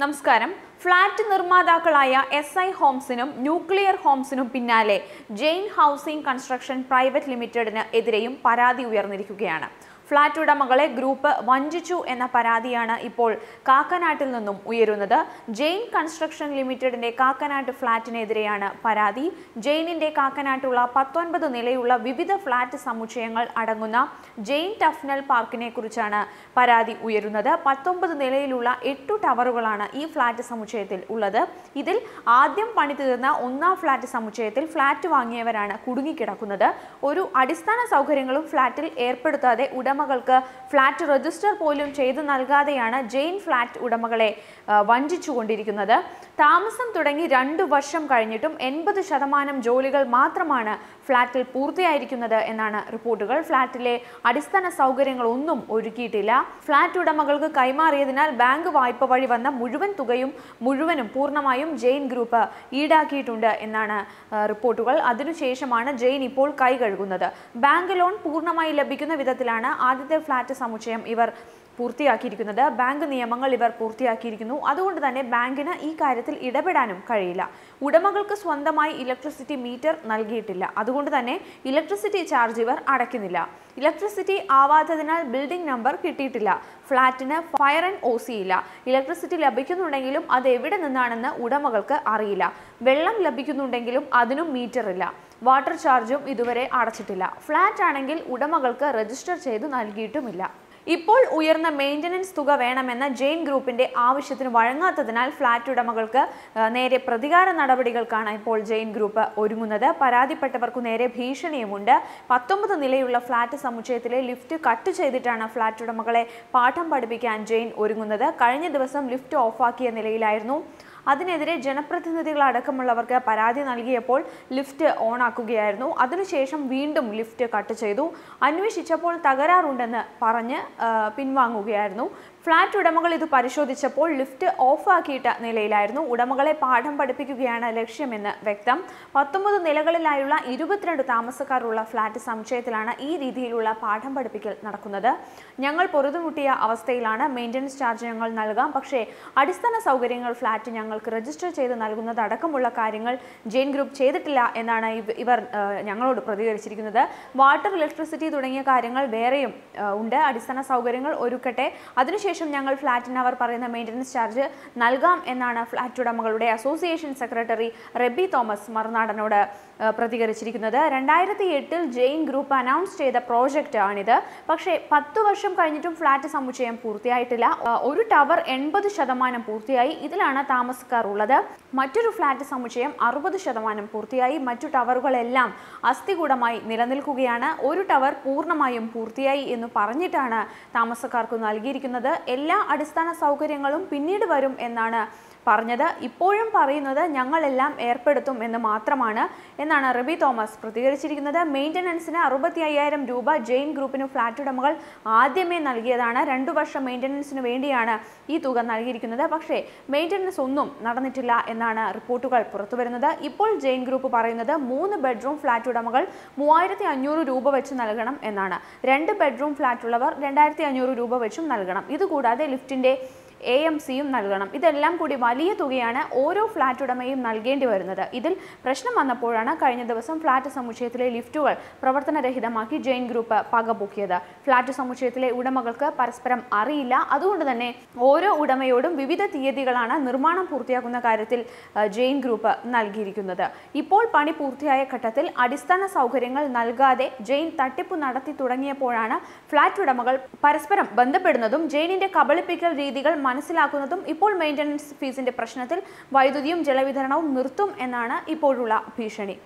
നമസ്കാരം. ഫ്ളാറ്റ് നിർമ്മാതാക്കളായ S I ഹോംസിനും ന്യൂക്ലിയർ ഹോംസിനും പിന്നാലെ ജെയിൻ ഹൗസിംഗ് കൺസ്ട്രക്ഷൻ പ്രൈവറ്റ് ലിമിറ്റഡിന് എതിരെയും പരാതി ഉയർന്നിരിക്കുകയാണ്. ഫ്ളാറ്റ് ഉടമകളെ ഗ്രൂപ്പ് വഞ്ചിച്ചു എന്ന പരാതിയാണ് ഇപ്പോൾ കാക്കനാട്ടിൽ നിന്നും ഉയരുന്നത്. ജെയിൻ കൺസ്ട്രക്ഷൻ ലിമിറ്റഡിന്റെ കാക്കനാട്ട് ഫ്ളാറ്റിനെതിരെയാണ് പരാതി. ജെയിനിന്റെ കാക്കനാട്ടുള്ള പത്തൊൻപത് നിലയുള്ള വിവിധ ഫ്ളാറ്റ് സമുച്ചയങ്ങൾ അടങ്ങുന്ന ജെയിൻ ടഫ്നൽ പാർക്കിനെ കുറിച്ചാണ് പരാതി ഉയരുന്നത്. പത്തൊമ്പത് നിലയിലുള്ള എട്ടു ടവറുകളാണ് ഈ ഫ്ളാറ്റ് സമുച്ചയത്തിൽ ഉള്ളത്. ഇതിൽ ആദ്യം പണിതീർന്ന ഒന്നാം ഫ്ളാറ്റ് സമുച്ചയത്തിൽ ഫ്ളാറ്റ് വാങ്ങിയവരാണ് കുടുങ്ങിക്കിടക്കുന്നത്. ഒരു അടിസ്ഥാന സൗകര്യങ്ങളും ഫ്ളാറ്റിൽ ഏർപ്പെടുത്താതെ ഉടമകൾക്ക് ഫ്ളാറ്റ് രജിസ്റ്റർ പോലും ചെയ്തു നൽകാതെയാണ് ജെയിൻ ഫ്ളാറ്റ് ഉടമകളെ വഞ്ചിച്ചുകൊണ്ടിരിക്കുന്നത്. താമസം തുടങ്ങി രണ്ടു വർഷം കഴിഞ്ഞിട്ടും എൺപത് ശതമാനം ജോലികൾ മാത്രമാണ് ഫ്ളാറ്റിൽ പൂർത്തിയായിരിക്കുന്നത് എന്നാണ് റിപ്പോർട്ടുകൾ. ഫ്ളാറ്റിലെ അടിസ്ഥാന സൗകര്യങ്ങൾ ഒന്നും ഒരുക്കിയിട്ടില്ല. ഫ്ളാറ്റ് ഉടമകൾക്ക് കൈമാറിയതിനാൽ ബാങ്ക് വായ്പ വഴി വന്ന മുഴുവൻ തുകയും മുഴുവനും പൂർണമായും ജെയിൻ ഗ്രൂപ്പ് ഈടാക്കിയിട്ടുണ്ട് എന്നാണ് റിപ്പോർട്ടുകൾ. അതിനുശേഷമാണ് ജെയിൻ ഇപ്പോൾ കൈ കഴുകുന്നത്. ബാങ്ക് ലോൺ പൂർണമായി ലഭിക്കുന്ന വിധത്തിലാണ് ആദ്യത്തെ ഫ്ലാറ്റ് സമുച്ചയം ഇവർ പൂർത്തിയാക്കിയിരിക്കുന്നത്. ബാങ്ക് നിയമങ്ങൾ ഇവർ പൂർത്തിയാക്കിയിരിക്കുന്നു. അതുകൊണ്ട് തന്നെ ബാങ്കിന് ഈ കാര്യത്തിൽ ഇടപെടാനും കഴിയില്ല. ഉടമകൾക്ക് സ്വന്തമായി ഇലക്ട്രിസിറ്റി മീറ്റർ നൽകിയിട്ടില്ല. അതുകൊണ്ട് തന്നെ ഇലക്ട്രിസിറ്റി ചാർജ് ഇവർ അടയ്ക്കുന്നില്ല. ഇലക്ട്രിസിറ്റി ആവാത്തതിനാൽ ബിൽഡിംഗ് നമ്പർ കിട്ടിയിട്ടില്ല. ഫ്ളാറ്റിന് ഫയർ ആൻഡ് ഒ സി ഇല്ല. ഇലക്ട്രിസിറ്റി ലഭിക്കുന്നുണ്ടെങ്കിലും അത് എവിടെ നിന്നാണെന്ന് ഉടമകൾക്ക് അറിയില്ല. വെള്ളം ലഭിക്കുന്നുണ്ടെങ്കിലും അതിനും മീറ്റർ ഇല്ല. വാട്ടർ ചാർജും ഇതുവരെ അടച്ചിട്ടില്ല. ഫ്ളാറ്റ് ആണെങ്കിൽ ഉടമകൾക്ക് രജിസ്റ്റർ ചെയ്ത് നൽകിയിട്ടുമില്ല. ഇപ്പോൾ ഉയർന്ന മെയിന്റനൻസ് തുക വേണമെന്ന ജെയിൻ ഗ്രൂപ്പിന്റെ ആവശ്യത്തിന് വഴങ്ങാത്തതിനാൽ ഫ്ളാറ്റ് ഉടമകൾക്ക് നേരെ പ്രതികാര നടപടികൾക്കാണ് ഇപ്പോൾ ജെയിൻ ഗ്രൂപ്പ് ഒരുങ്ങുന്നത്. പരാതിപ്പെട്ടവർക്ക് നേരെ ഭീഷണിയുമുണ്ട്. പത്തൊമ്പത് നിലയുള്ള ഫ്ളാറ്റ് സമുച്ചയത്തിലെ ലിഫ്റ്റ് കട്ട് ചെയ്തിട്ടാണ് ഫ്ളാറ്റ് ഉടമകളെ പാഠം പഠിപ്പിക്കാൻ ജെയിൻ ഒരുങ്ങുന്നത്. കഴിഞ്ഞ ദിവസം ലിഫ്റ്റ് ഓഫാക്കിയ നിലയിലായിരുന്നു. അതിനെതിരെ ജനപ്രതിനിധികൾ അടക്കമുള്ളവർക്ക് പരാതി നൽകിയപ്പോൾ ലിഫ്റ്റ് ഓണാക്കുകയായിരുന്നു. അതിനുശേഷം വീണ്ടും ലിഫ്റ്റ് കട്ട് ചെയ്തു. അന്വേഷിച്ചപ്പോൾ തകരാറുണ്ടെന്ന് പറഞ്ഞ് പിൻവാങ്ങുകയായിരുന്നു. ഫ്ളാറ്റ് ഉടമകൾ ഇത് പരിശോധിച്ചപ്പോൾ ലിഫ്റ്റ് ഓഫാക്കിയിട്ട നിലയിലായിരുന്നു. ഉടമകളെ പാഠം പഠിപ്പിക്കുകയാണ് ലക്ഷ്യമെന്ന് വ്യക്തം. പത്തൊമ്പത് നിലകളിലായുള്ള ഇരുപത്തിരണ്ട് താമസക്കാരുള്ള ഫ്ളാറ്റ് സമുച്ചയത്തിലാണ് ഈ രീതിയിലുള്ള പാഠം പഠിപ്പിക്കൽ നടക്കുന്നത്. ഞങ്ങൾ പൊറുതുമുട്ടിയ അവസ്ഥയിലാണ് മെയിന്റനൻസ് ചാർജ് ഞങ്ങൾ നൽകാം. പക്ഷേ അടിസ്ഥാന സൗകര്യങ്ങൾ ഫ്ളാറ്റ് ഞങ്ങൾക്ക് രജിസ്റ്റർ ചെയ്ത് നൽകുന്നതടക്കമുള്ള കാര്യങ്ങൾ ജെയിൻ ഗ്രൂപ്പ് ചെയ്തിട്ടില്ല എന്നാണ് ഇവർ ഞങ്ങളോട് പ്രതികരിച്ചിരിക്കുന്നത്. വാട്ടർ ഇലക്ട്രിസിറ്റി തുടങ്ങിയ കാര്യങ്ങൾ വേറെയും ഉണ്ട്. അടിസ്ഥാന സൗകര്യങ്ങൾ ഒരുക്കട്ടെ. അതിനുശേഷം ഞങ്ങൾ ഫ്ളാറ്റിന് അവർ പറയുന്ന മെയിന്റനൻസ് ചാർജ് നൽകാം എന്നാണ് ഫ്ളാറ്റ് ഉടമകളുടെ അസോസിയേഷൻ സെക്രട്ടറി റെബി തോമസ് മറുനാടനോട് പ്രതികരിച്ചിരിക്കുന്നത്. രണ്ടായിരത്തി എട്ടിൽ ജെയിൻ ഗ്രൂപ്പ് അനൗൺസ് ചെയ്ത പ്രോജക്റ്റ് ആണിത്. പക്ഷേ പത്ത് വർഷം കഴിഞ്ഞിട്ടും ഫ്ളാറ്റ് സമുച്ചയം പൂർത്തിയായിട്ടില്ല. ഒരു ടവർ എൺപത് ശതമാനം പൂർത്തിയായി. ഇതിലാണ് താമസക്കാർ ഉള്ളത് മറ്റൊരു ഫ്ളാറ്റ് സമുച്ചയം അറുപത് ശതമാനം പൂർത്തിയായി. മറ്റു ടവറുകളെല്ലാം അസ്ഥികൂടമായി നിലനിൽക്കുകയാണ്. ഒരു ടവർ പൂർണമായും പൂർത്തിയായി എന്ന് പറഞ്ഞിട്ടാണ് താമസക്കാർക്ക് നൽകിയിരിക്കുന്നത്. എല്ലാ അടിസ്ഥാന സൗകര്യങ്ങളും പിന്നീട് വരും എന്നാണ് പറഞ്ഞത്. ഇപ്പോഴും പറയുന്നത് ഞങ്ങളെല്ലാം ഏർപ്പെടുത്തും എന്ന് മാത്രമാണ് എന്നാണ് റബി തോമസ് പ്രതികരിച്ചിരിക്കുന്നത്. മെയിന്റനൻസിന് അറുപത്തി അയ്യായിരം രൂപ ജെയിൻ ഗ്രൂപ്പിന് ഫ്ളാറ്റ് ഉടമകൾ ആദ്യമേ നൽകിയതാണ്. രണ്ടു വർഷം മെയിന്റനൻസിന് വേണ്ടിയാണ് ഈ തുക നൽകിയിരിക്കുന്നത്. പക്ഷേ മെയിന്റനൻസ് ഒന്നും നടന്നിട്ടില്ല എന്നാണ് റിപ്പോർട്ടുകൾ പുറത്തുവരുന്നത്. ഇപ്പോൾ ജെയിൻ ഗ്രൂപ്പ് പറയുന്നത് മൂന്ന് ബെഡ്റൂം ഫ്ളാറ്റ് ഉടമകൾ മൂവായിരത്തി അഞ്ഞൂറ് രൂപ വെച്ച് നൽകണം എന്നാണ്. രണ്ട് ബെഡ്റൂം ഫ്ളാറ്റ് ഉള്ളവർ രണ്ടായിരത്തി അഞ്ഞൂറ് രൂപ വെച്ചും നൽകണം. ഇതുകൂടാതെ ലിഫ്റ്റിന്റെ എ എം സിയും നൽകണം. ഇതെല്ലാം കൂടി വലിയ തുകയാണ് ഓരോ ഫ്ലാറ്റ് ഉടമയും നൽകേണ്ടി വരുന്നത്. ഇതിൽ പ്രശ്നം വന്നപ്പോഴാണ് കഴിഞ്ഞ ദിവസം ഫ്ലാറ്റ് സമുച്ചയത്തിലെ ലിഫ്റ്റുകൾ പ്രവർത്തനരഹിതമാക്കി ജെയിൻ ഗ്രൂപ്പ് പകപൊക്കിയത്. ഫ്ലാറ്റ് സമുച്ചയത്തിലെ ഉടമകൾക്ക് പരസ്പരം അറിയില്ല. അതുകൊണ്ട് തന്നെ ഓരോ ഉടമയോടും വിവിധ തീയതികളാണ് നിർമ്മാണം പൂർത്തിയാക്കുന്ന കാര്യത്തിൽ ജെയിൻ ഗ്രൂപ്പ് നൽകിയിരിക്കുന്നത്. ഇപ്പോൾ പണി പൂർത്തിയായ ഘട്ടത്തിൽ അടിസ്ഥാന സൗകര്യങ്ങൾ നൽകാതെ ജെയിൻ തട്ടിപ്പ് നടത്തി തുടങ്ങിയപ്പോഴാണ് ഫ്ളാറ്റ് ഉടമകൾ പരസ്പരം ബന്ധപ്പെടുന്നതും ജെയിനിന്റെ കബളിപ്പിക്കൽ രീതികൾ മനസ്സിലാക്കുന്നതും ഇപ്പോൾ മെയിന്റനൻസ് ഫീസിന്റെ പ്രശ്നത്തിൽ വൈദ്യുതിയും ജലവിതരണവും നിർത്തും എന്നാണ് ഇപ്പോഴുള്ള ഭീഷണി.